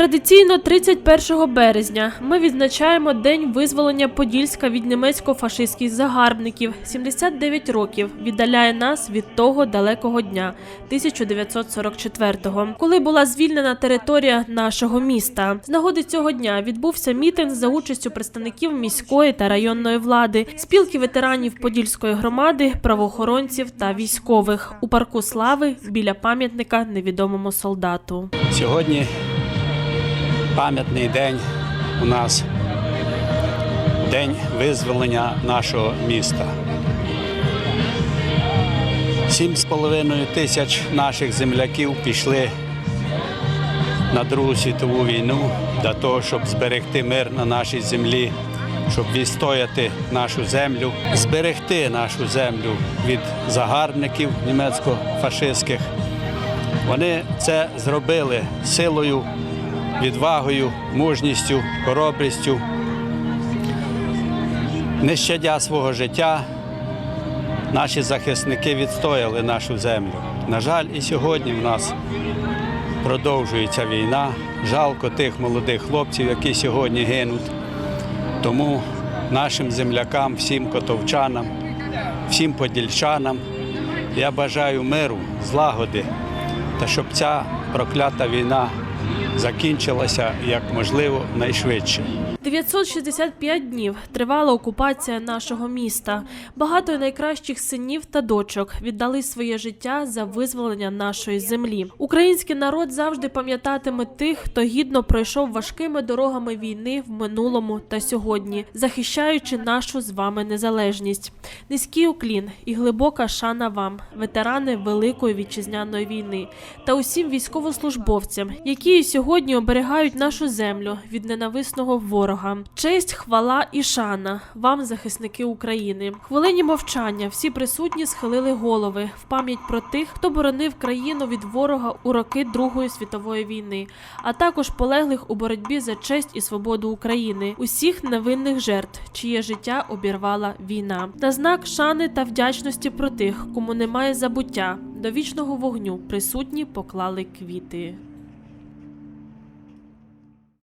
Традиційно 31 березня ми відзначаємо День визволення Подільська від німецько-фашистських загарбників. 79 років віддаляє нас від того далекого дня 1944-го, коли була звільнена територія нашого міста. З нагоди цього дня відбувся мітинг за участю представників міської та районної влади, спілки ветеранів Подільської громади, правоохоронців та військових у парку слави біля пам'ятника невідомому солдату. Сьогодні пам'ятний день у нас день визволення нашого міста. Сім з половиною тисяч наших земляків пішли на Другу світову війну для того, щоб зберегти мир на нашій землі, щоб відстояти нашу землю, зберегти нашу землю від загарбників німецько-фашистських. Вони це зробили силою, відвагою, мужністю, хоробрістю, не щадя свого життя. Наші захисники відстояли нашу землю. На жаль, і сьогодні в нас продовжується війна. Жалко тих молодих хлопців, які сьогодні гинуть. Тому нашим землякам, всім котовчанам, всім подільчанам я бажаю миру, злагоди та щоб ця проклята війна закінчилася як можливо найшвидше. 965 днів тривала окупація нашого міста. Багато найкращих синів та дочок віддали своє життя за визволення нашої землі. Український народ завжди пам'ятатиме тих, хто гідно пройшов важкими дорогами війни в минулому та сьогодні, захищаючи нашу з вами незалежність. Низький уклін і глибока шана вам, ветерани Великої вітчизняної війни, та усім військовослужбовцям, які і сьогодні оберігають нашу землю від ненависного ворога. Честь, хвала і шана вам, захисники України. Хвилині мовчання всі присутні схилили голови в пам'ять про тих, хто боронив країну від ворога у роки Другої світової війни, а також полеглих у боротьбі за честь і свободу України, усіх невинних жертв, чиє життя обірвала війна. На знак шани та вдячності про тих, кому немає забуття. До вічного вогню присутні поклали квіти.